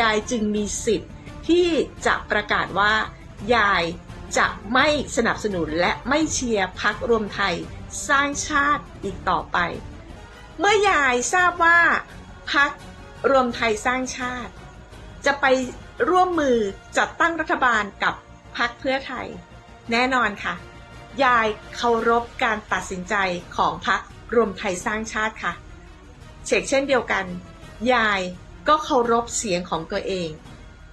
ยายจึงมีสิทธิ์ที่จะประกาศว่า ยายจะไม่สนับสนุนและไม่เชียร์พักรวมไทยสร้างชาติอีกต่อไป เมื่อยายทราบว่าพักรวมไทยสร้างชาติ จะไปร่วมมือจัดตั้งรัฐบาลกับพักเพื่อไทย แน่นอนค่ะ ยายเคารพการตัดสินใจของพักรวมไทยสร้างชาติค่ะ เชกเช่นเดียวกัน ยาย ก็เคารพเสียงของตัวเอง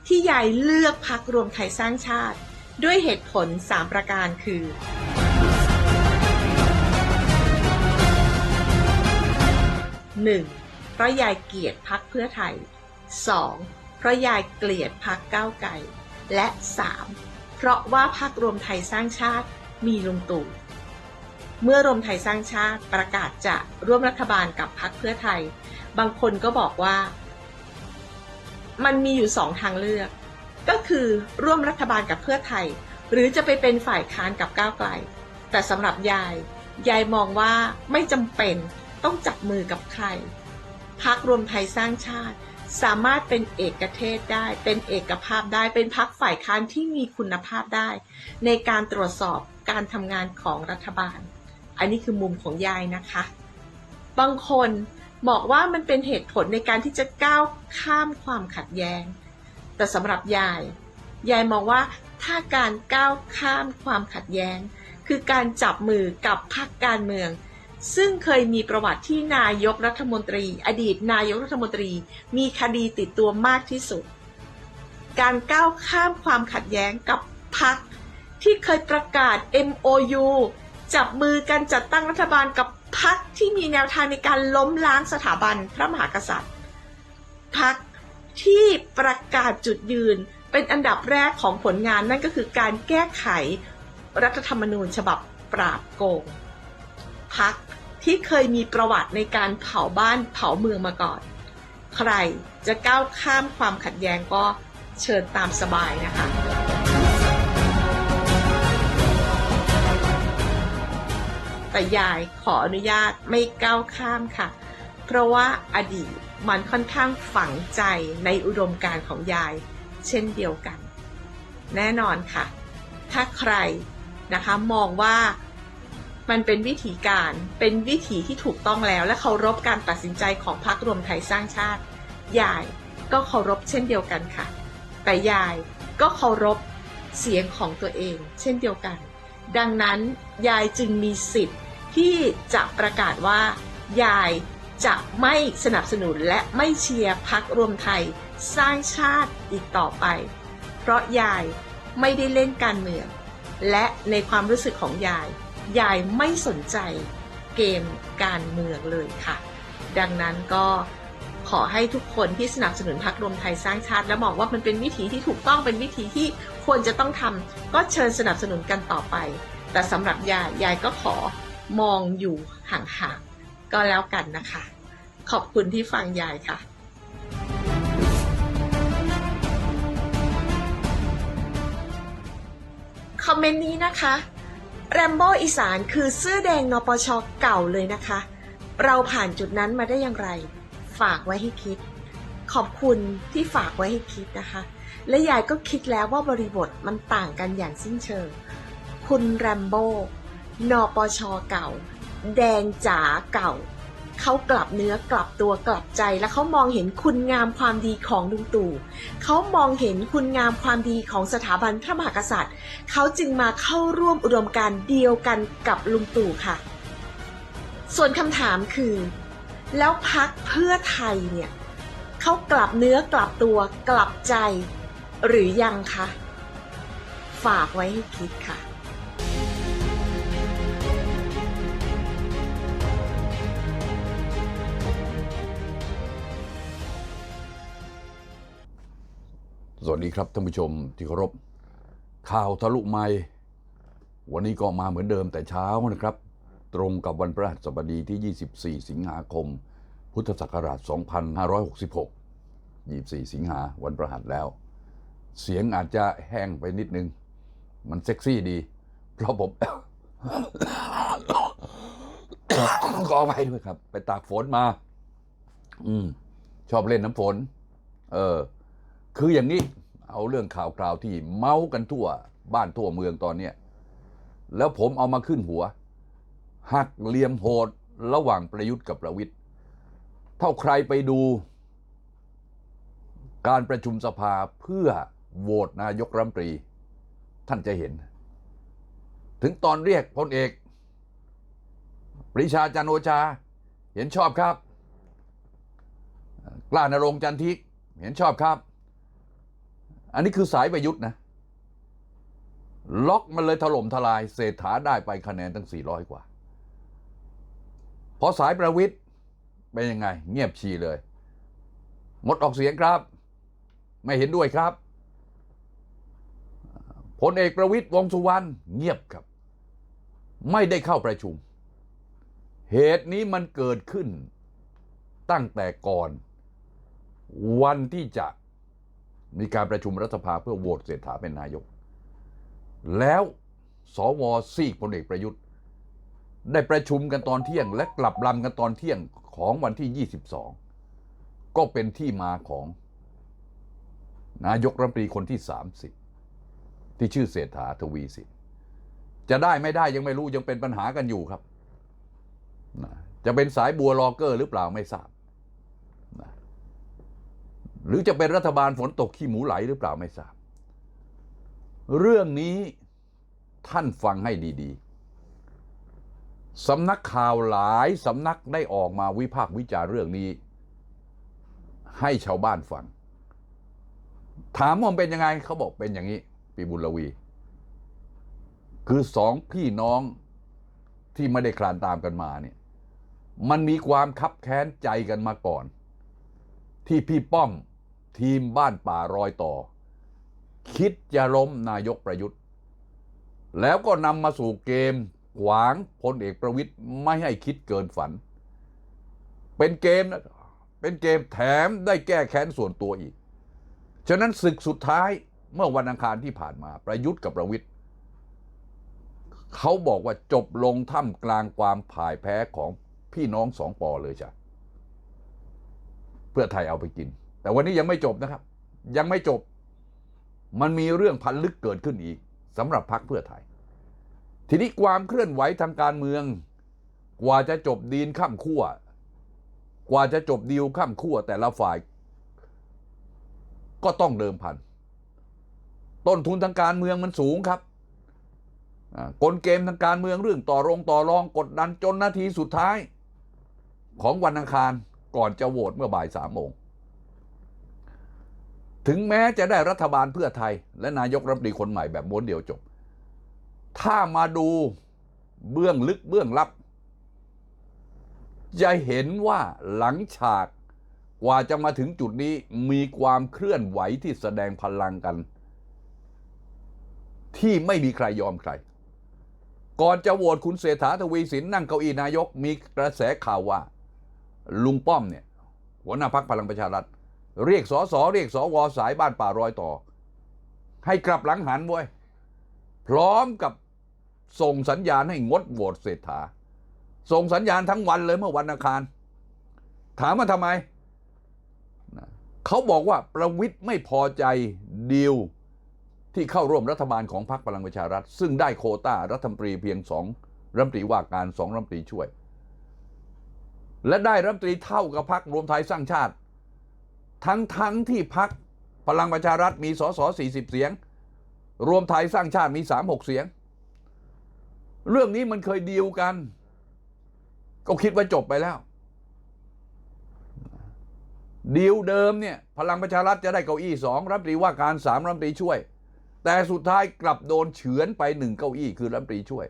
ที่ยายเลือกพักรวมไทยสร้างชาติ ด้วยเหตุผล 3 ประการคือ 1. เพราะยายเกลียดพักเพื่อไทย 2. เพราะยายเกลียดพักก้าวไกล และ 3. เพราะว่าพักรวมไทยสร้างชาติมีลุงตู่เมื่อรวมไทยสร้างชาติประกาศจะร่วมรัฐบาลกับพักเพื่อไทย บางคนก็บอกว่า มันมีอยู่สองทางเลือก ก็คือร่วมรัฐบาลกับเพื่อไทย หรือจะไปเป็นฝ่ายค้านกับก้าวไกล แต่สำหรับยาย ยายมองว่าไม่จำเป็นต้องจับมือกับใครพักรวมไทยสร้างชาติ สามารถเป็นเอกเทศได้ เป็นเอกภาพได้ เป็นพักฝ่ายค้านที่มีคุณภาพได้ ในการตรวจสอบการทำงานของรัฐบาล อันนี้คือมุมของยายนะคะ บางคน บอกว่ามันเป็นเหตุผลในการที่จะก้าวข้ามความขัดแย้ง แต่สำหรับยาย ยายมองว่าถ้าการก้าวข้ามความขัดแย้ง คือการจับมือกับพรรคการเมือง ซึ่งเคยมีประวัติที่นายกรัฐมนตรี อดีตนายกรัฐมนตรี มีคดีติดตัวมากที่สุด การก้าวข้ามความขัดแย้งกับพรรคที่เคยประกาศ MOU จับมือกันจัดตั้งรัฐบาลกับ พรรคที่มีแนวทางในการล้มล้างสถาบันพระมหากษัตริย์พรรคที่ประกาศจุดยืนเป็นอันดับแรกของผลงานนั่นก็คือการแก้ไขรัฐธรรมนูญฉบับปราบโกงพรรคที่เคยมีประวัติในการเผาบ้านเผาเมืองมาก่อน ใครจะก้าวข้ามความขัดแย้งก็เชิญตามสบายนะคะ แต่ยายขออนุญาตไม่ก้าวข้ามค่ะ เพราะว่าอดีตมันค่อนข้างฝังใจในอุดมการของยาย เช่นเดียวกัน แน่นอนค่ะ ถ้าใครนะคะมองว่ามันเป็นวิธีการเป็นวิถีที่ถูกต้องแล้ว และเคารพการตัดสินใจของพรรครวมไทยสร้างชาติ ยายก็เคารพเช่นเดียวกันค่ะ แต่ยายก็เคารพเสียงของตัวเอง เช่นเดียวกัน ดังนั้นยายจึงมีสิทธิ์ที่จะประกาศว่า ยายจะไม่สนับสนุนและไม่เชียร์พักรวมไทยสร้างชาติอีกต่อไป เพราะยายไม่ได้เล่นการเมือง และในความรู้สึกของยาย ยายไม่สนใจเกมการเมืองเลยค่ะ ดังนั้นก็ขอให้ทุกคนที่สนับสนุนพรรครวมไทยสร้างชาติ และมองว่ามันเป็นวิถีที่ถูกต้องเป็นวิถีที่ ควรจะต้องทำก็เชิญสนับสนุนกันต่อไป แต่สำหรับยายยายก็ขอมองอยู่ห่างๆก็แล้วกันนะคะ ขอบคุณที่ฟังยายค่ะคอมเมนต์นี้นะคะแรมโบ้อีสานคือเสื้อแดงนปชเก่าเลยนะคะ เราผ่านจุดนั้นมาได้อย่างไร ฝากไว้ให้คิด ขอบคุณที่ฝากไว้ให้คิดนะคะ และยายก็คิดแล้วว่าบริบทมันต่างกันอย่างสิ้นเชิง คุณแรมโบ้นปชเก่า แดงจ๋าเก่า เขากลับเนื้อกลับตัวกลับใจ และเขามองเห็นคุณงามความดีของลุงตู่เขามองเห็นคุณงามความดีของสถาบันพระมหากษัตริย์ เขาจึงมาเข้าร่วมอุดมการเดียวกันกับลุงตู่ค่ะ ส่วนคำถามคือ แล้วพักเพื่อไทยเนี่ยเขากลับเนื้อกลับตัวกลับใจ หรือยังคะ ฝากไว้ให้คิดค่ะสวัสดีครับท่านผู้ชมที่เคารพ ข่าวทะลุไม้วันนี้ก็มาเหมือนเดิมแต่เช้านะครับ ตรงกับวันพฤหัสบดีที่ 24 สิงหาคม พุทธศักราช 2566 24 สิงหาวันพฤหัสแล้ว เสียงอาจจะแห้งไปนิดนึง มันเซ็กซี่ดี เพราะผมขอไปด้วยครับ ไปตากฝนมา อืม ชอบเล่นน้ำฝน เออ คืออย่างนี้ เอาเรื่องข่าวคราวที่เมาส์กันทั่ว บ้านทั่วเมืองตอนเนี้ยแล้วผมเอามาขึ้นหัว หักเหลี่ยมโหดระหว่างประยุทธ์กับประวิทย์เท่าใครไปดู การประชุมสภาเพื่อ โหวตนายกรัฐมนตรี ท่านจะเห็น ถึงตอนเรียกพลเอกปริชาจันโอชา เห็นชอบครับ กล้านรงจันทิก เห็นชอบครับ อันนี้คือสายประยุทธ์นะ ล็อกมันเลยถล่มทลายเศรษฐาได้ไปคะแนนตั้ง 400 กว่า พอสายประวิทย์เป็นยังไง เงียบชีเลย งดออกเสียงครับ ไม่เห็นด้วยครับ พลเอกประวิทย์วงสุวรรณเงียบครับ ไม่ได้เข้าประชุม เหตุนี้มันเกิดขึ้นตั้งแต่ก่อน วันที่จะมีการประชุมรัฐสภาเพื่อโหวตเศรษฐาเป็นนายก แล้วสวซีกพลเอกประยุทธ์ ได้ประชุมกันตอนเที่ยง และกลับลำกันตอนเที่ยงของวันที่ 22 ก็เป็นที่มาของ นายกรัฐมนตรีคนที่ 30 ที่ชื่อเศรษฐาทวีสินจะได้ไม่ได้ยังไม่รู้ยังเป็นปัญหากันอยู่ครับนะจะเป็นสายบัวลอเกอร์หรือเปล่าไม่ทราบนะหรือจะเป็นรัฐบาลฝนตกขี้หมูไหลหรือเปล่าไม่ทราบ เรื่องนี้ท่านฟังให้ดีๆ สำนักข่าวหลายสำนักได้ออกมาวิพากษ์วิจารเรื่องนี้ ให้ชาวบ้านฟัง ถามว่าเป็นยังไงเขาบอกเป็นอย่างนี้ ปีบุญลวี คือสองพี่น้องที่ไม่ได้คลานตามกันมาเนี่ยมันมีความคับแค้นใจกันมาก่อน ที่พี่ป้อมทีมบ้านป่ารอยต่อ คิดจะล้มนายกประยุทธ์ แล้วก็นำมาสู่เกมขวางพลเอกประวิทย์ไม่ให้คิดเกินฝัน เป็นเกมนะเป็นเกมแถมได้แก้แค้นส่วนตัวอีก ฉะนั้นศึกสุดท้าย เมื่อวันอังคารที่ผ่านมาประยุทธ์กับประวิทย์เขาบอกว่าจบลงท่ามกลางความพ่ายแพ้ของพี่น้องสองปอเลยจ้ะเพื่อไทยเอาไปกิน แต่วันนี้ยังไม่จบนะครับ ยังไม่จบ มันมีเรื่องพันลึกเกิดขึ้นอีกสำหรับพรรคเพื่อไทย ทีนี้ความเคลื่อนไหวทางการเมือง กว่าจะจบดีนข้ามขั้วกว่าจะจบดีลข้ามขั้วแต่ละฝ่าย ก็ต้องเดิมพัน ต้นทุนทางการเมืองมันสูงครับกลเกมทางการเมืองเรื่องต่อรงต่อรองกดดันจนนาทีสุดท้าย ของวันอังคารก่อนจะโหวตเมื่อบ่ายสามโมงถึงแม้จะได้รัฐบาลเพื่อไทย และนายกรัฐมนตรีคนใหม่แบบม้วนเดียวจบ ถ้ามาดูเบื้องลึกเบื้องลับ จะเห็นว่าหลังฉากกว่าจะมาถึงจุดนี้มีความเคลื่อนไหวที่แสดงพลังกัน ที่ไม่มีใครยอมใคร ก่อนจะโหวตคุณเศรษฐาทวีสินนั่งเก้าอี้นายกมีกระแสข่าวว่า ลุงป้อมเนี่ย หัวหน้าพักพลังประชารัฐ เรียกสอสอเรียกสอวอสายบ้านป่ารอยต่อ ให้กลับหลังหันเว้ยพร้อมกับส่งสัญญาณให้งดโหวตเศรษฐา ส่งสัญญาณทั้งวันเลยเมื่อวันอังคาร ถามว่าทำไม เขาบอกว่าประวิทย์ไม่พอใจดีล ที่เข้าร่วมรัฐบาลของพรรคพลังประชารัฐ ซึ่งได้โคต้ารัฐมนตรีเพียงสองรัฐมนตรีว่าการสองรัฐมนตรีช่วย และได้รัฐมนตรีเท่ากับพรรครวมไทยสร้างชาติ ทั้งทั้งที่พรรคพลังประชารัฐมีสส40 เสียง รวมไทยสร้างชาติมี 36 เสียง เรื่องนี้มันเคยดีลกัน ก็คิดว่าจบไปแล้วดีลเดิมเนี่ยพลังประชารัฐจะได้เก้าอี้สองรัฐมนตรีว่าการสามรัฐมนตรีช่วย แต่สุดท้ายกลับโดนเฉือนไปหนึ่งเก้าอี้คือรัฐมนตรีช่วย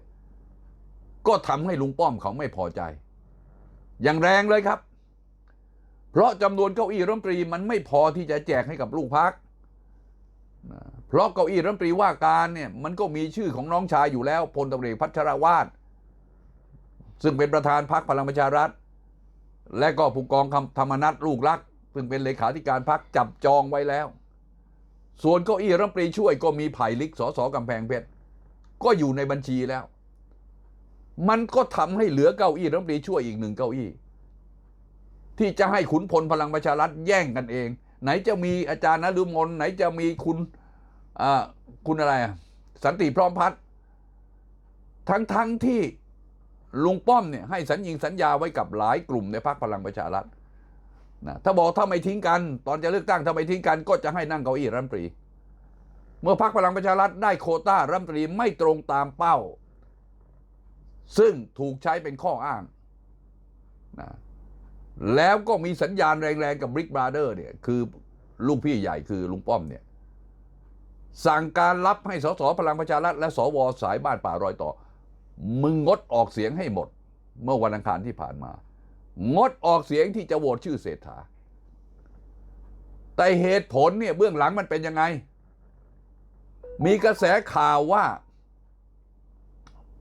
ก็ทำให้ลุงป้อมเขาไม่พอใจ อย่างแรงเลยครับ เพราะจำนวนเก้าอี้รัฐมนตรีมันไม่พอที่จะแจกให้กับลูกพักเพราะเก้าอี้รัฐมนตรีว่าการเนี่ยมันก็มีชื่อของน้องชายอยู่แล้วพลตำรวจพัชรวาทซึ่งเป็นประธานพรรคพลังประชารัฐ และก็ผู้กองคำธรรมนัฐลูกรัก ซึ่งเป็นเลขาธิการพรรคจับจองไว้แล้ว ส่วนเก้าอี้รัฐมนตรีช่วยก็มีไผ่ลิกสสกำแพงเพชรก็อยู่ในบัญชีแล้ว มันก็ทำให้เหลือเก้าอี้รัฐมนตรีช่วยอีกหนึ่งเก้าอี้ ที่จะให้ขุนพลพลังประชารัฐแย่งกันเอง ไหนจะมีอาจารย์นฤมลไหนจะมีคุณอ่าคุณอะไรอะสันติพร้อมพัฒน์ทั้งทั้งที่ลุงป้อมเนี่ยให้สัญญิงสัญญาไว้กับหลายกลุ่มในพรรคพลังประชารัฐ นะถ้าบอกถ้าไม่ทิ้งกัน ตอนจะเลือกตั้งถ้าไม่ทิ้งกัน ก็จะให้นั่งเก้าอี้รัฐมนตรี เมื่อพรรคพลังประชารัฐได้โคต้ารัฐมนตรีไม่ตรงตามเป้า ซึ่งถูกใช้เป็นข้ออ้างนะแล้วก็มีสัญญาณแรงๆกับบิ๊กบราเดอร์เนี่ยคือลูกพี่ใหญ่คือลุงป้อมเนี่ยสั่งการรับให้สสพลังประชารัฐและสวสายบ้านป่ารอยต่อ มึงงดออกเสียงให้หมด เมื่อวันอังคารที่ผ่านมา งดออกเสียงที่จะโหวตชื่อเศรษฐา แต่เหตุผลเนี่ยเบื้องหลังมันเป็นยังไง มีกระแสข่าวว่า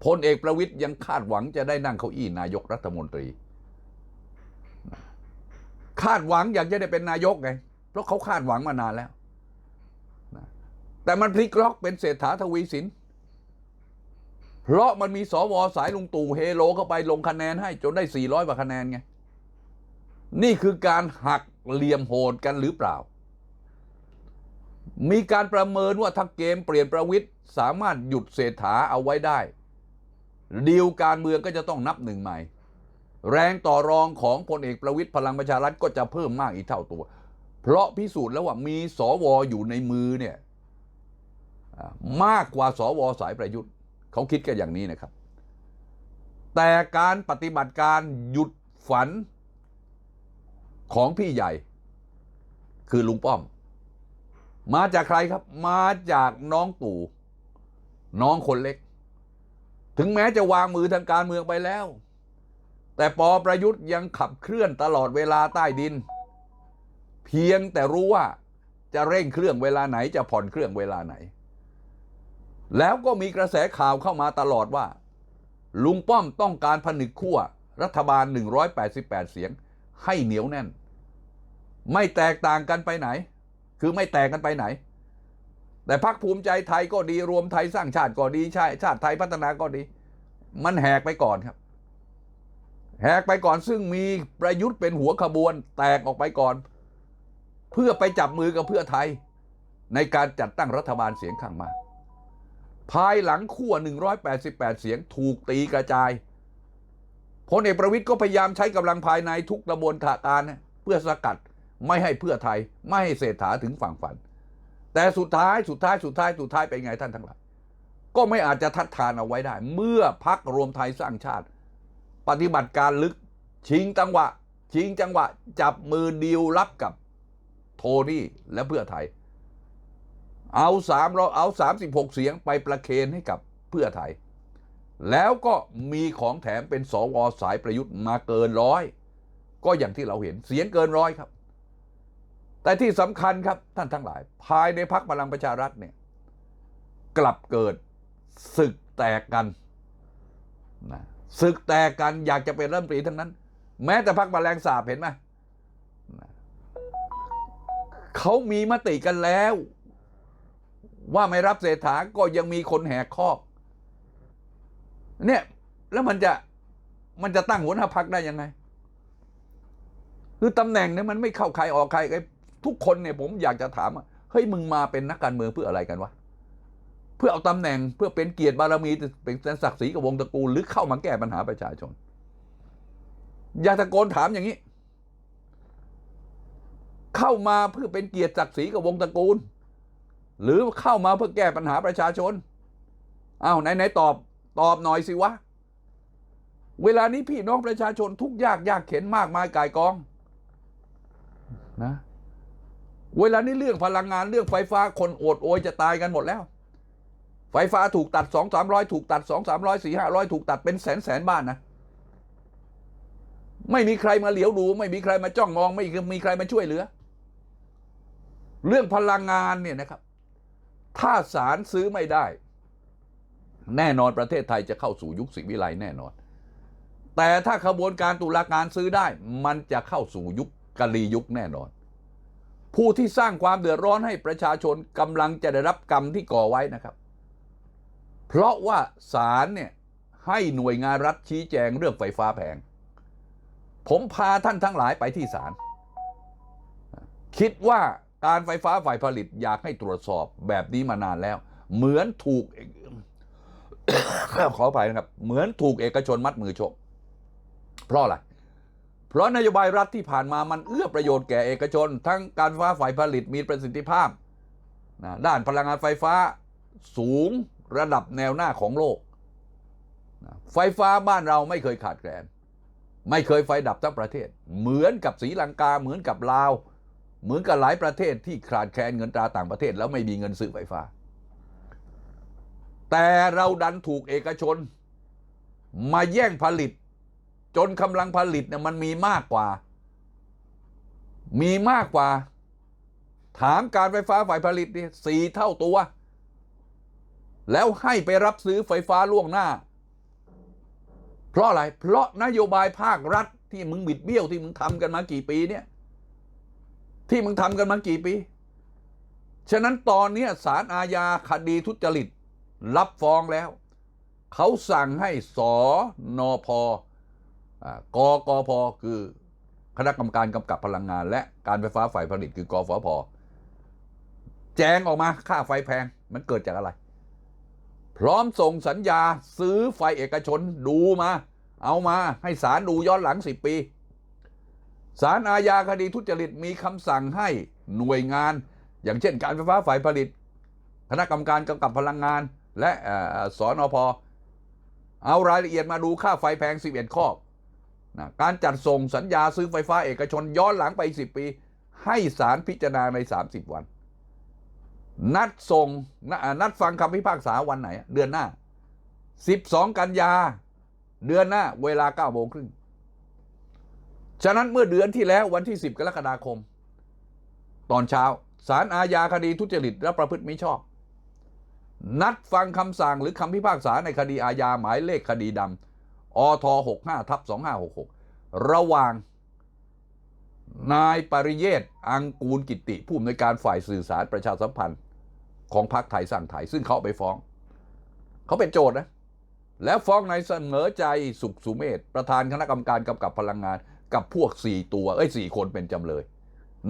พลเอกประวิทย์ยังคาดหวังจะได้นั่งเก้าอี้นายกรัฐมนตรี คาดหวังอยากจะได้เป็นนายกไง เพราะเขาคาดหวังมานานแล้ว แต่มันพลิกล็อกเป็นเศรษฐาทวีสิน เพราะมันมีสวสายลุงตู่เฮโลเข้าไปลงคะแนนให้จนได้ 400กว่าคะแนนไง นี่คือการหักเหลี่ยมโหดกันหรือเปล่า มีการประเมินว่าถ้าเกมเปลี่ยนประวิทย์สามารถหยุดเศรษฐาเอาไว้ได้ดีลการเมืองก็จะต้องนับหนึ่งใหม่ แรงต่อรองของพลเอกประวิทย์พลังประชารัฐก็จะเพิ่มมากอีกเท่าตัว เพราะพิสูจน์แล้วว่ามีสวอยู่ในมือเนี่ยมากกว่าสวสายประยุทธ์ เขาคิดกันอย่างนี้นะครับ แต่การปฏิบัติการหยุดฝันของพี่ใหญ่ คือลุงป้อม มาจากใครครับ มาจากน้องตู่ น้องคนเล็ก ถึงแม้จะวางมือทางการเมืองไปแล้ว แต่ปอประยุทธ์ยังขับเคลื่อนตลอดเวลาใต้ดิน เพียงแต่รู้ว่าจะเร่งเครื่องเวลาไหนจะผ่อนเครื่องเวลาไหน แล้วก็มีกระแสข่าวเข้ามาตลอดว่า ลุงป้อมต้องการผนึกขั้วรัฐบาล 188 เสียง ให้เหนียวแน่น ไม่แตกต่างกันไปไหน คือไม่แตกกันไปไหน แต่พักภูมิใจไทยก็ดีรวมไทยสร้างชาติก็ดีชาติชาติไทยพัฒนาก็ดี มันแหกไปก่อนครับ แหกไปก่อนซึ่งมีประยุทธ์เป็นหัวขบวน แตกออกไปก่อน เพื่อไปจับมือกับเพื่อไทย ในการจัดตั้งรัฐบาลเสียงข้างมาก ภายหลังขั้ว 188 เสียงถูกตีกระจายพลเอกประวิทย์ก็พยายามใช้กำลังภายในทุกกระบวนการนเพื่อสกัดไม่ให้เพื่อไทยไม่ให้เศรษฐาถึงฝั่งฝัน แต่สุดท้ายสุดท้ายสุดท้ายสุดท้ายเป็นไงท่านทั้งหลายก็ไม่อาจจะทัดทานเอาไว้ได้ เมื่อพักรวมไทยสร้างชาติ ปฏิบัติการลึกชิงจังหวะ ชิงจังหวะ จับมือดีลรับกับโทนี่และเพื่อไทย เอาสามเราเอา36เสียงไปประเคนให้กับเพื่อไทย แล้วก็มีของแถมเป็นสวสายประยุทธ์มาเกินร้อยก็อย่างที่เราเห็นเสียงเกินร้อยครับ แต่ที่สำคัญครับท่านทั้งหลาย ภายในพักพลังประชารัฐเนี่ยกลับเกิดศึกแตกกันนะศึกแตกกันอยากจะเป็นรัฐมนตรีทั้งนั้น แม้แต่พักแมลงสาบเห็นไหมนะเขามีมติกันแล้ว ว่าไม่รับเศรษฐาก็ยังมีคนแหกคอกเนี่ยแล้วมันจะมันจะตั้งหัวหน้าพักได้ยังไง คือตำแหน่งเนี่ยมันไม่เข้าใครออกใครทุกคนเนี่ยผมอยากจะถามเฮ้ยมึงมาเป็นนักการเมืองเพื่ออะไรกันวะเพื่อเอาตำแหน่งเพื่อเป็นเกียรติบารมีเป็นศักดิ์ศรีกับวงตระกูลหรือเข้ามาแก้ปัญหาประชาชน อยากตะโกนถามอย่างนี้ เข้ามาเพื่อเป็นเกียรติศักดิ์ศรีกับวงตระกูล หรือเข้ามาเพื่อแก้ปัญหาประชาชนอ้าวไหนไหนตอบตอบหน่อยสิวะ เวลานี้พี่น้องประชาชนทุกยากยากเข็นมากมายกายกองนะเวลานี้เรื่องพลังงานเรื่องไฟฟ้าคนโอดโอยจะตายกันหมดแล้ว ไฟฟ้าถูกตัดสองสามร้อยถูกตัดสองสามร้อยสี่ห้าร้อยถูกตัดเป็นแสนแสนบ้านนะ ไม่มีใครมาเหลียวดู ไม่มีใครมาจ้องมอง ไม่มีใครมาช่วยเหลือ เรื่องพลังงานเนี่ยนะครับ ถ้าศาลซื้อไม่ได้ แน่นอนประเทศไทยจะเข้าสู่ยุคสิวิไลแน่นอน แต่ถ้าขบวนการตุลาการซื้อได้ มันจะเข้าสู่ยุคกะลียุคแน่นอน ผู้ที่สร้างความเดือดร้อนให้ประชาชนกำลังจะได้รับกรรมที่ก่อไว้นะครับ เพราะว่าศาลเนี่ยให้หน่วยงานรัฐชี้แจงเรื่องไฟฟ้าแพง ผมพาท่านทั้งหลายไปที่ศาลคิดว่า การไฟฟ้าฝ่ายผลิตอยากให้ตรวจสอบแบบนี้มานานแล้ว เหมือนถูกขออภัยนะครับ เหมือนถูกเอกชนมัดมือชกเพราะอะไร เพราะนโยบายรัฐที่ผ่านมามันเอื้อประโยชน์แก่เอกชน ทั้งการไฟฟ้าฝ่ายผลิตมีประสิทธิภาพนะด้านพลังงานไฟฟ้าสูงระดับแนวหน้าของโลกนะไฟฟ้าบ้านเราไม่เคยขาดแคลน ไม่เคยไฟดับทั้งประเทศ เหมือนกับศรีลังกาเหมือนกับลาว เหมือนกับหลายประเทศที่ขาดแคลนเงินตราต่างประเทศ แล้วไม่มีเงินซื้อไฟฟ้า แต่เราดันถูกเอกชน มาแย่งผลิต จนกำลังผลิตเนี่ยมันมีมากกว่า มีมากกว่า ถามการไฟฟ้าฝ่ายผลิตนี่สี่เท่าตัว แล้วให้ไปรับซื้อไฟฟ้าล่วงหน้า เพราะอะไร เพราะนโยบายภาครัฐที่มึงบิดเบี้ยวที่มึงทำกันมากี่ปีเนี่ย ที่มึงทำกันมากี่ปี ฉะนั้นตอนนี้ศาลอาญาคดีทุจริต รับฟ้องแล้ว เขาสั่งให้สอนอพอ่ากกพคือคณะกรรมการกำกับพลังงาน และการไฟฟ้าฝ่ายผลิตคือกฟพแจ้งออกมาค่าไฟแพงมันเกิดจากอะไร พร้อมส่งสัญญาซื้อไฟเอกชนดูมา เอามาให้ศาลดูย้อนหลัง 10 ปี ศาลอาญาคดีทุจริตมีคำสั่งให้หน่วยงาน อย่างเช่นการไฟฟ้าฝ่ายผลิต คณะกรรมการกำกับพลังงาน และอสอนอพอเอารายละเอียดมาดูค่าไฟแพง 11 ข้อนะการจัดส่งสัญญาซื้อไฟฟ้าเอกชนย้อนหลังไป 10 ปี ให้ศาลพิจารณาใน 30 วัน นัดส่งนนัดฟังคำพิพากษาวันไหน เดือนหน้า 12 กันยา เดือนหน้า เวลา9โมงครึ่ง ฉะนั้นเมื่อเดือนที่แล้ววันที่ 10 กรกฎาคม ตอนเช้าศาลอาญาคดีทุจริตและประพฤติมิชอบ นัดฟังคำสั่งหรือคำพิพากษาในคดีอาญาหมายเลขคดีดำอท65ทับ2566 ระหว่าง นายปริเยศอังกูลกิติ ผู้อำนวยการฝ่ายสื่อสารประชาสัมพันธ์ของพรรคไทยสร้างไทย ซึ่งเขาไปฟ้อง เขาเป็นโจทย์นะ แล้วฟ้องนายเสนอใจสุขสุเมธประธานคณะกรรมการกำกับพลังงาน กับพวก 4 ตัวเอ้ยสี่คนเป็นจำเลย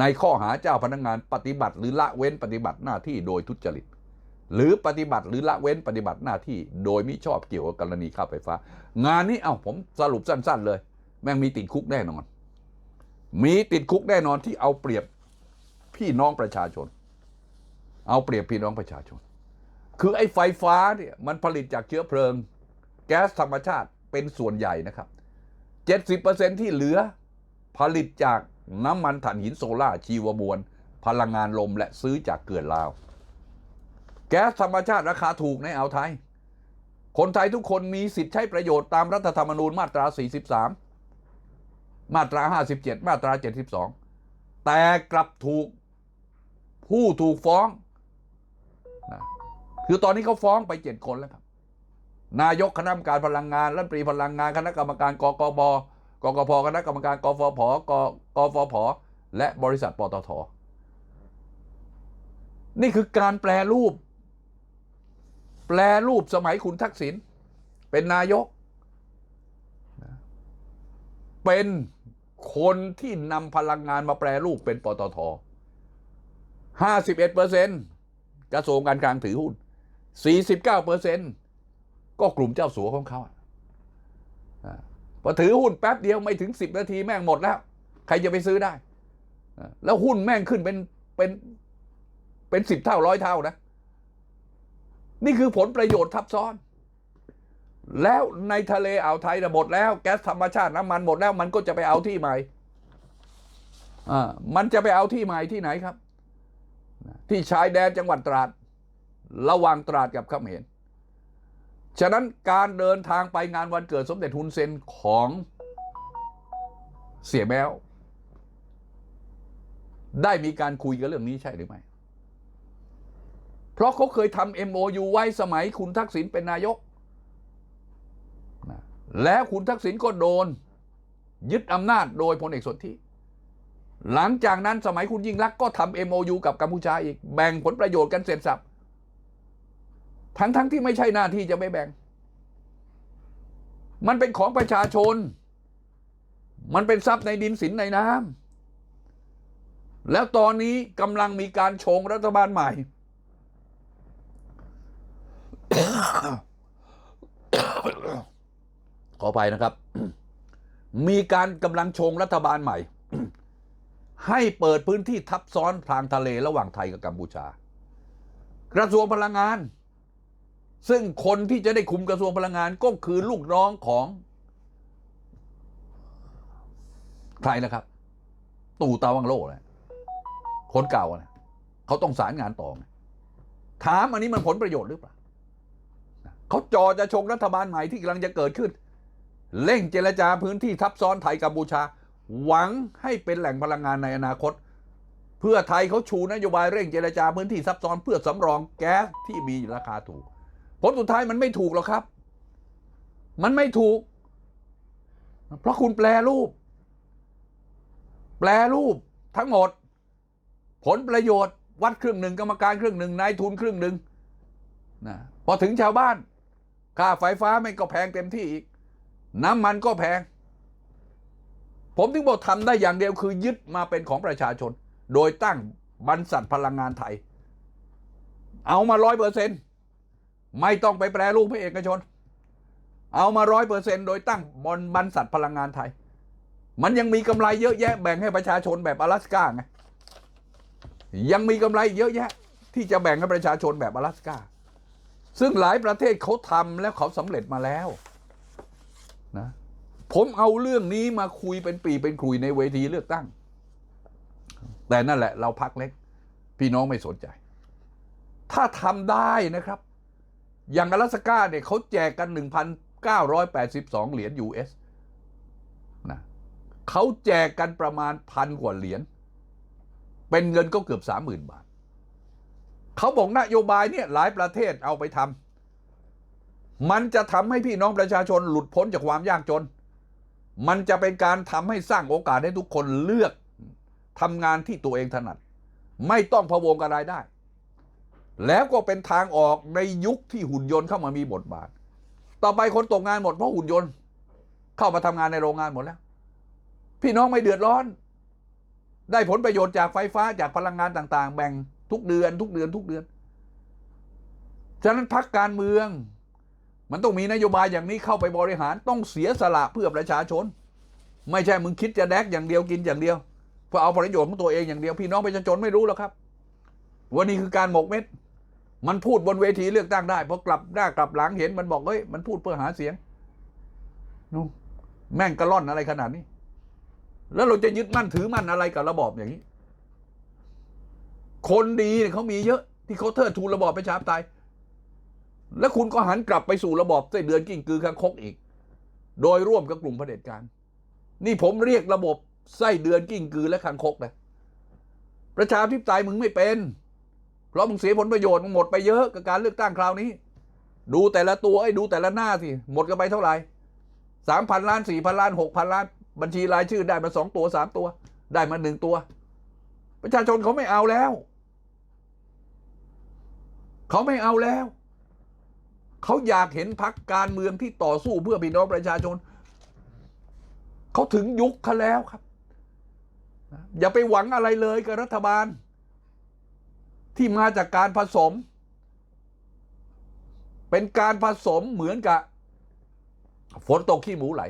ในข้อหาเจ้าพนักงานปฏิบัติ หรือละเว้นปฏิบัติหน้าที่โดยทุจริต หรือปฏิบัติหรือละเว้นปฏิบัติหน้าที่ โดยมิชอบเกี่ยวกับกรณีค่าไฟฟ้า งานนี้เอ้าผมสรุปสั้น ๆ เลย แม่งมีติดคุกแน่นอน มีติดคุกแน่นอนที่เอาเปรียบพี่น้องประชาชน เอาเปรียบพี่น้องประชาชน คือไอ้ไฟฟ้าเนี่ยมันผลิตจากเชื้อเพลิง แก๊สธรรมชาติเป็นส่วนใหญ่นะครับ 70%ที่เหลือ ผลิตจากน้ำมันถ่านหินโซล่าชีวมวล พลังงานลมและซื้อจากเกลือนลาว แก๊สธรรมชาติราคาถูกในอ่าวไทย คนไทยทุกคนมีสิทธิ์ใช้ประโยชน์ตามรัฐธรรมนูญมาตรา 43 มาตรา 57 มาตรา 72 แต่กลับถูกผู้ถูกฟ้องนะคือตอนนี้เขาฟ้องไป7คนแล้วครับ นายกคณะกรรมการพลังงานรัฐมนตรีพลังงานคณะกรรมการกกบกกพคณะกรรมการกฟผกกฟผและบริษัทปตทนี่คือการแปลรูป แปลรูปสมัยคุณทักษิณเป็นนายก เป็นคนที่นำพลังงานมาแปลรูปเป็นปตท51เปอร์เซ็นต์กระทรวงการคลังถือหุ้น 49เปอร์เซ็นต์ ก็กลุ่มเจ้าสัวของเขาอะอ่าพอถือหุ้นแป๊บเดียวไม่ถึง 10 นาทีแม่งหมดแล้ว ใครจะไปซื้อได้ แล้วหุ้นแม่งขึ้นเป็นเป็นเป็นสิบเท่าร้อยเท่านะ นี่คือผลประโยชน์ทับซ้อน แล้วในทะเลอ่าวไทยน่ะหมดแล้วแก๊สธรรมชาติน้ำมันหมดแล้ว มันก็จะไปเอาที่ใหม่อ่ามันจะไปเอาที่ใหม่ที่ไหนครับ ที่ชายแดนจังหวัดตราด ระหว่างตราดกับเขมร ฉะนั้นการเดินทางไปงานวันเกิดสมเด็จฮุนเซนของเสียแมว ได้มีการคุยกันเรื่องนี้ใช่หรือไม่ เพราะเขาเคยทำ MOU ไว้สมัยคุณทักษิณเป็นนายก แล้วคุณทักษิณก็โดน ยึดอำนาจโดยพลเอกสนธิหลังจากนั้นสมัยคุณยิ่งรักษณ์ก็ทำ MOU กับกัมพูชาอีก แบ่งผลประโยชน์กันเสร็จสับ ทั้งทั้งที่ไม่ใช่หน้าที่จะไม่แบ่ง มันเป็นของประชาชน มันเป็นทรัพย์ในดินสินในน้แล้วตอนนี้กำลังมีการชงรัฐบาลใหม่ ขอไปนะครับ มีการกำลังชงรัฐบาลใหม่ ให้เปิดพื้นที่ทับซ้อนทางทะเลระหว่างไทยกับกัมพูชา กระทรวงพลังงาน ซึ่งคนที่จะได้คุมกระทรวงพลังงานก็คือลูกน้องของ ใครนะครับ ตู่ตาวังโลแหละคนเก่านะเขาต้องสารงานต่อถามอันนี้มันผลประโยชน์หรือเปล่าเขาจอจะชงรัฐบาลใหม่ที่กำลังจะเกิดขึ้น เร่งเจรจาพื้นที่ทับซ้อนไทยกัมพูชา หวังให้เป็นแหล่งพลังงานในอนาคต เพื่อไทยเขาชูนโยบายเร่งเจรจาพื้นที่ซับซ้อนเพื่อสำรองแก๊สที่มีราคาถูก ผลสุดท้ายมันไม่ถูกหรอกครับ มันไม่ถูก เพราะคุณแปลรูป แปลรูปทั้งหมด ผลประโยชน์ วัดครึ่งหนึ่งกรรมการครึ่งหนึ่งนายทุนครึ่งหนึ่งนะพอถึงชาวบ้าน ค่าไฟฟ้าไม่ก็แพงเต็มที่อีก น้ำมันก็แพง ผมถึงบอกทำได้อย่างเดียวคือยึดมาเป็นของประชาชน โดยตั้งบรรษัทพลังงานไทย เอามาร้อยเปอร์เซ็นต์ ไม่ต้องไปแปรรูปให้เอกชน เอามาร้อยเปอร์เซ็นต์โดยตั้งบนบรรษัทพลังงานไทย มันยังมีกำไรเยอะแยะแบ่งให้ประชาชนแบบอลาสก้าไงยังมีกำไรเยอะแยะ ที่จะแบ่งให้ประชาชนแบบอลาสก้าซึ่งหลายประเทศเขาทำแล้วเขาสำเร็จมาแล้วนะผมเอาเรื่องนี้มาคุยเป็นปีเป็นคุยในเวทีเลือกตั้ง แต่นั่นแหละเราพักเล็ก พี่น้องไม่สนใจ ถ้าทำได้นะครับ อย่างอลาสก้าเนี่ยเขาแจกกัน 1,982 เหรียญ US นะเขาแจกกันประมาณพันกว่าเหรียญ เป็นเงินก็เกือบ 30,000 บาท เขาบอกนโยบายเนี่ยหลายประเทศเอาไปทำมันจะทำให้พี่น้องประชาชนหลุดพ้นจากความยากจน มันจะเป็นการทำให้สร้างโอกาสให้ทุกคนเลือกทำงานที่ตัวเองถนัด ไม่ต้องพะวงกับรายได้ แล้วก็เป็นทางออกในยุคที่หุ่นยนต์เข้ามามีบทบาท ต่อไปคนตกงานหมดเพราะหุ่นยนต์ เข้ามาทำงานในโรงงานหมดแล้ว พี่น้องไม่เดือดร้อน ได้ผลประโยชน์จากไฟฟ้าจากพลังงานต่างๆ แบ่งทุกเดือน ทุกเดือน ทุกเดือน ฉะนั้นพักการเมือง มันต้องมีนโยบายอย่างนี้เข้าไปบริหารต้องเสียสละเพื่อประชาชน ไม่ใช่มึงคิดจะแดกอย่างเดียวกินอย่างเดียวเพื่อเอาประโยชน์ของตัวเองอย่างเดียวพี่น้องประชาชนไม่รู้หรอกครับว่านี่คือการหมกเม็ด มันพูดบนเวทีเลือกตั้งได้พอกลับหน้ากลับหลังเห็นมันบอกเฮ้ยมันพูดเพื่อหาเสียงนู่นแม่งกระล่อนอะไรขนาดนี้ แล้วเราจะยึดมั่นถือมั่นอะไรกับระบอบอย่างนี้ คนดีเนี่ยเขามีเยอะที่เขาเทิดทูนระบอบประชาธิปไตยแล้วคุณก็หันกลับไปสู่ระบอบไส้เดือนกิ้งกือคางคกอีก โดยร่วมกับกลุ่มเผด็จการ นี่ผมเรียกระบบไส้เดือนกิ้งกือและคางคกนะประชาธิปไตยมึงไม่เป็น ราะมึงเสียผลประโยชน์มึงหมดไปเยอะกับการเลือกตั้งคราวนี้ ดูแต่ละตัวไอ้ดูแต่ละหน้าสิหมดกันไปเท่าไหร่สามพันล้านสี่พันล้านหกพันล้าน บัญชีรายชื่อได้มาสองตัวสามตัว ได้มาหนึ่งตัว ประชาชนเขาไม่เอาแล้ว เขาไม่เอาแล้ว เขาอยากเห็นพักการเมืองที่ต่อสู้เพื่อพี่น้องประชาชน เขาถึงยุคเขาแล้วครับ อย่าไปหวังอะไรเลยกับรัฐบาล ที่มาจากการผสม เป็นการผสมเหมือนกับฝนตกขี้หมูไหล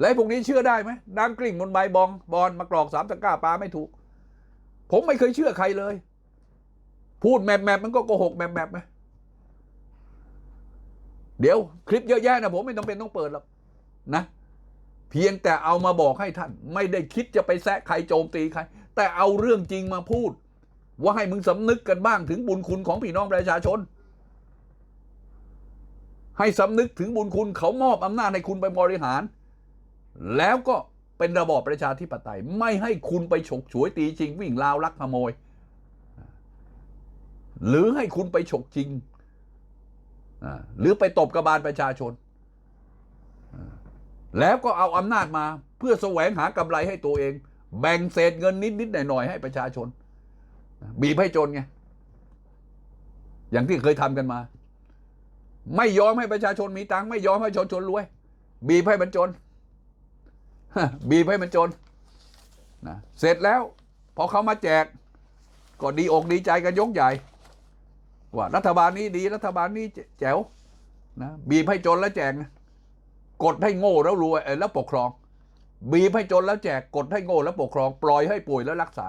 และพวกนี้เชื่อได้ไหมน้ำกริ่งบนใบบองบอลมากรอกสามตะก้าปลาไม่ถูก ผมไม่เคยเชื่อใครเลย พูดแมบแมบมันก็โกหกแมบแมบไหมเดี๋ยวคลิปเยอะแยะนะผมไม่ต้องเป็นต้องเปิดหรอกนะ เพียงแต่เอามาบอกให้ท่าน ไม่ได้คิดจะไปแซะใครโจมตีใคร แต่เอาเรื่องจริงมาพูด ว่าให้มึงสำนึกกันบ้างถึงบุญคุณของพี่น้องประชาชน ให้สำนึกถึงบุญคุณเขามอบอำนาจให้คุณไปบริหาร แล้วก็เป็นระบอบประชาธิปไตย ไม่ให้คุณไปฉกฉวยตีจริง วิ่งราวลักขโมย หรือให้คุณไปฉกจริง หรือไปตบกระบาลประชาชน แล้วก็เอาอำนาจมาเพื่อแสวงหากำไรให้ตัวเอง แบ่งเศษเงินนิดๆหน่อยๆให้ประชาชน บีบให้จนไงอย่างที่เคยทำกันมา ไม่ยอมให้ประชาชนมีตังค์ไม่ยอมให้ชนชนรวย บีบให้มันจนบีบให้มันจนนะเสร็จแล้ว พอเขามาแจก ก็ดีอกดีใจกันยกใหญ่ ว่ารัฐบาลนี้ดีรัฐบาลนี้แจ๋วนะบีบให้จนแล้วแจกกดให้โง่แล้วรวยแล้วปกครอง บีบให้จนแล้วแจกกดให้โง่แล้วปกครอง ปล่อยให้ป่วยแล้วรักษา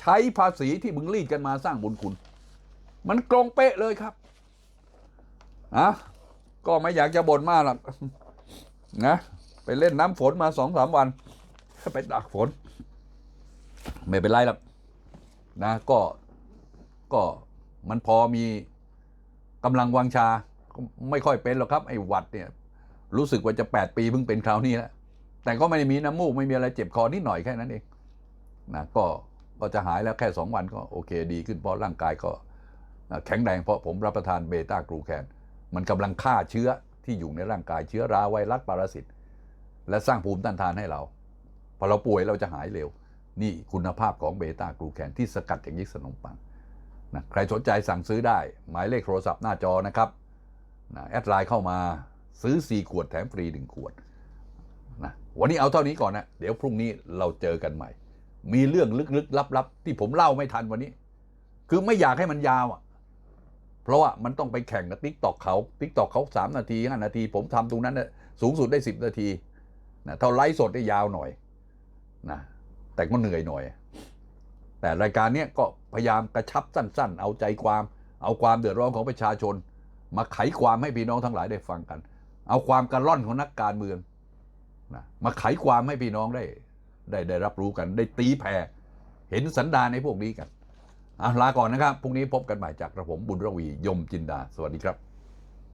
ใช้ภาษีที่มึงรีดกันมาสร้างบุญคุณ มันตรงเป๊ะเลยครับอะก็ไม่อยากจะบ่นมากหรอกนะไปเล่นน้ำฝนมาสองสามวันไปตากฝน ไม่เป็นไรหรอกนะก็ก็มันพอมีกำลังวังชาก็ไม่ค่อยเป็นหรอกครับ ไอ้หวัดเนี่ยรู้สึกว่าจะแปดปีเพิ่งเป็นคราวนี้แล้วแต่ก็ไม่ได้มีน้ำมูกไม่มีอะไรเจ็บคอนิดหน่อยแค่นั้นเองนะก็ ก็จะหายแล้วแค่สองวันก็โอเคดีขึ้นเพราะร่างกายก็แข็งแรงเพราะผมรับประทานเบต้ากรูแคนมันกำลังฆ่าเชื้อที่อยู่ในร่างกายเชื้อราไวรัสปรสิตและสร้างภูมิต้านทานให้เราพอเราป่วยเราจะหายเร็ว นี่คุณภาพของเบต้ากรูแคนที่สกัดจากยีสนมปังนะใครสนใจสั่งซื้อได้ หมายเลขโทรศัพท์หน้าจอนะครับนะแอดไลน์เข้ามาซื้อ 4 ขวดแถมฟรี 1 ขวดนะวันนี้เอาเท่านี้ก่อนนะ เดี๋ยวพรุ่งนี้เราเจอกันใหม่ มีเรื่องลึกๆลับๆที่ผมเล่าไม่ทันวันนี้ คือไม่อยากให้มันยาวอะ เพราะว่ามันต้องไปแข่งกับทิกตอกเขาทิกตอกเขาสามนาทีห้านาที ผมทำตรงนั้นนะสูงสุดได้สิบนาทีนะเท่าไลฟ์สดได้ยาวหน่อยนะแต่ก็เหนื่อยหน่อย แต่รายการเนี้ยก็พยายามกระชับสั้น ๆ เอาใจความ เอาความเดือดร้อนของประชาชน มาไขความให้พี่น้องทั้งหลายได้ฟังกัน เอาความกระล่อนของนักการเมืองนะมาไขความให้พี่น้องได้ ได้ได้รับรู้กันได้ตีแผ่เห็นสันดาในพวกนี้กันอาลาก่อนนะครับพรุ่งนี้พบกันใหม่จากกระผมบุญระวียมจินดา สวัสดีครับ